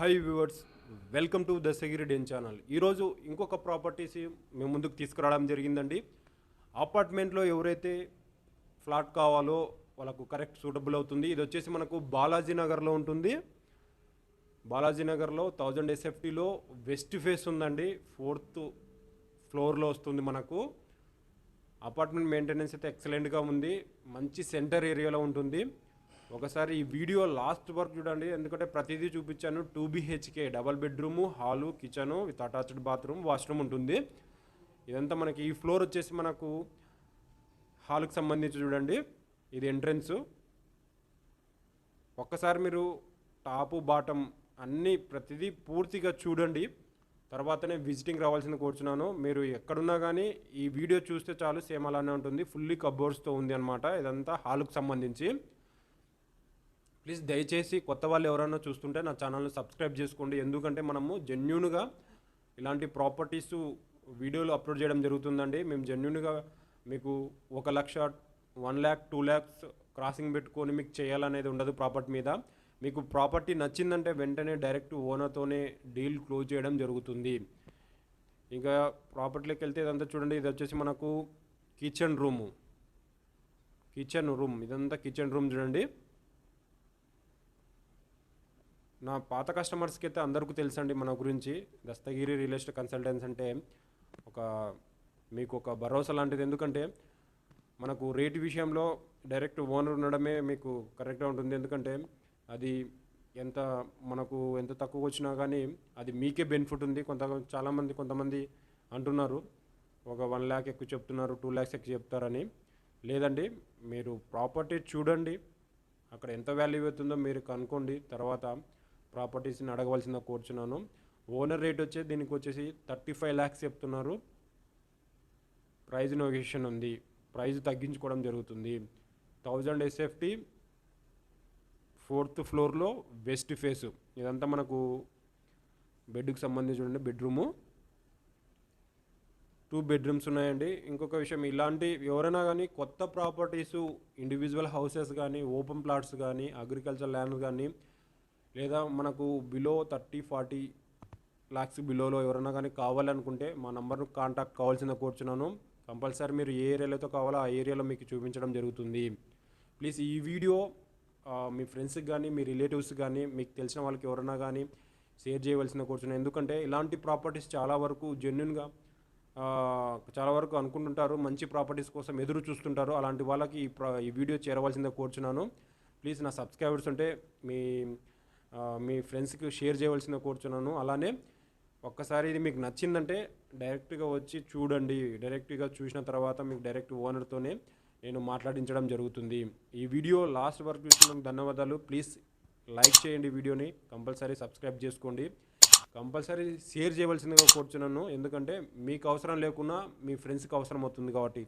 Hi viewers welcome to Dasagiri den channel ఈరోజు ఇంకొక properties మేము ముందుకు తీసుకురావడం జరిగిందండి. అపార్ట్మెంట్లో ఎవరైతే ఫ్లాట్ కావాలో వాళ్ళకు కరెక్ట్ సూటబుల్ అవుతుంది. ఇది వచ్చేసి మనకు బాలాజీ నగర్లో ఉంటుంది. బాలాజీ నగర్లో థౌజండ్ ఎస్ఎఫ్టీలో వెస్ట్ ఫేస్ ఉందండి. ఫోర్త్ ఫ్లోర్లో వస్తుంది మనకు. అపార్ట్మెంట్ మెయింటెనెన్స్ అయితే ఎక్సలెంట్గా ఉంది. మంచి సెంటర్ ఏరియాలో ఉంటుంది. ఒకసారి ఈ వీడియో లాస్ట్ వరకు చూడండి. ఎందుకంటే ప్రతిదీ చూపించాను. Two BHK double bedroom hall kitchen with attached bathroom washroom ఉంటుంది. ఇదంతా మనకి ఈ ఫ్లోర్ వచ్చేసి మనకు హాల్కి సంబంధించి చూడండి. ఇది ఎంట్రన్స్. ఒక్కసారి మీరు టాపు బాటమ్ అన్నీ ప్రతిదీ పూర్తిగా చూడండి. తర్వాతనే విజిటింగ్ రావాల్సింది కోరుచున్నాను మీరు ఎక్కడున్నా కానీ ఈ వీడియో చూస్తే చాలు సేమ్ అలానే ఉంటుంది. ఫుల్లీ కబోర్డ్స్తో ఉంది అనమాట ఇదంతా హాల్కి సంబంధించి. ప్లీజ్ దయచేసి కొత్త వాళ్ళు ఎవరైనా చూస్తుంటే నా ఛానల్ని సబ్స్క్రైబ్ చేసుకోండి. ఎందుకంటే మనము జెన్యున్గా ఇలాంటి ప్రాపర్టీస్ వీడియోలు అప్లోడ్ చేయడం జరుగుతుందండి. మేము జెన్యున్గా మీకు ఒక లక్ష one lakh two lakhs crossing పెట్టుకొని మీకు చేయాలనేది ఉండదు ప్రాపర్టీ మీద. మీకు ప్రాపర్టీ నచ్చిందంటే వెంటనే డైరెక్ట్ ఓనర్తోనే డీల్ క్లోజ్ చేయడం జరుగుతుంది. ఇంకా ప్రాపర్టీలోకి వెళ్తే ఇదంతా చూడండి. ఇది వచ్చేసి మనకు కిచెన్ రూము కిచెన్ రూమ్ ఇదంతా కిచెన్ రూమ్ చూడండి. నా పాత కస్టమర్స్కి అయితే అందరికీ తెలుసండి మన గురించి. దస్తగిరి రియల్ ఎస్టేట్ కన్సల్టెన్స్ అంటే ఒక మీకు ఒక భరోసా లాంటిది. ఎందుకంటే మనకు రేటు విషయంలో డైరెక్ట్ ఓనర్ ఉండడమే మీకు కరెక్ట్గా ఉంటుంది. ఎందుకంటే అది ఎంత మనకు ఎంత తక్కువ వచ్చినా కానీ అది మీకే బెనిఫిట్ ఉంది. కొంత చాలామంది కొంతమంది అంటున్నారు. ఒక వన్ ల్యాక్ ఎక్కువ చెప్తున్నారు టూ ల్యాక్స్ ఎక్కువ చెప్తారని. లేదండి మీరు ప్రాపర్టీ చూడండి. అక్కడ ఎంత వాల్యూ అవుతుందో మీరు కనుక్కోండి. తర్వాత ప్రాపర్టీస్ని అడగవలసిన కోరుచున్నాను. ఓనర్ రేట్ వచ్చే దీనికి వచ్చేసి థర్టీ ఫైవ్ ల్యాక్స్ చెప్తున్నారు. ప్రైజ్ నోగేషన్ ఉంది. ప్రైజ్ తగ్గించుకోవడం జరుగుతుంది. థౌజండ్ ఎస్ఎఫ్టీ ఫోర్త్ ఫ్లోర్లో వెస్ట్ ఫేస్. ఇదంతా మనకు బెడ్కి సంబంధించి చూడండి బెడ్రూము. టూ బెడ్రూమ్స్ ఉన్నాయండి. ఇంకొక విషయం ఇలాంటి ఎవరైనా కానీ కొత్త ప్రాపర్టీస్ ఇండివిజువల్ హౌసెస్ కానీ ఓపెన్ ప్లాట్స్ కానీ అగ్రికల్చర్ ల్యాండ్ కానీ లేదా మనకు బిలో థర్టీ ఫార్టీ ల్యాక్స్ బిలోలో ఎవరైనా కానీ కావాలనుకుంటే మా నంబర్ను కాంటాక్ట్ కావాల్సిన కూర్చున్నాను. కంపల్సరీ మీరు ఏ ఏరియాలో కావాలో ఆ ఏరియాలో మీకు చూపించడం జరుగుతుంది. ప్లీజ్ ఈ వీడియో మీ ఫ్రెండ్స్కి కానీ మీ రిలేటివ్స్ కానీ మీకు తెలిసిన వాళ్ళకి ఎవరైనా కానీ షేర్ చేయవలసిన కోరుచున్నాను. ఎందుకంటే ఇలాంటి ప్రాపర్టీస్ చాలా వరకు జెన్యున్గా చాలా వరకు అనుకుంటుంటారు. మంచి ప్రాపర్టీస్ కోసం ఎదురు చూస్తుంటారు. అలాంటి వాళ్ళకి ఈ ప్ర ఈ వీడియో చేరవలసిందే కోరుచున్నాను. ప్లీజ్ నా సబ్స్క్రైబర్స్ ఉంటే మీ మీ ఫ్రెండ్స్కి షేర్ చేయవలసిన కోరుచున్నాను. అలానే ఒక్కసారి ఇది మీకు నచ్చిందంటే డైరెక్ట్గా వచ్చి చూడండి. డైరెక్ట్గా చూసిన తర్వాత మీకు డైరెక్ట్ ఓనర్తోనే నేను మాట్లాడించడం జరుగుతుంది. ఈ వీడియో లాస్ట్ వరకు చూసినందుకు ధన్యవాదాలు. ప్లీజ్ లైక్ చేయండి వీడియోని. కంపల్సరీ సబ్స్క్రైబ్ చేసుకోండి. కంపల్సరీ షేర్ చేయవలసిందిగా కోరుచున్నాను. ఎందుకంటే మీకు అవసరం లేకున్నా మీ ఫ్రెండ్స్కి అవసరం అవుతుంది కాబట్టి.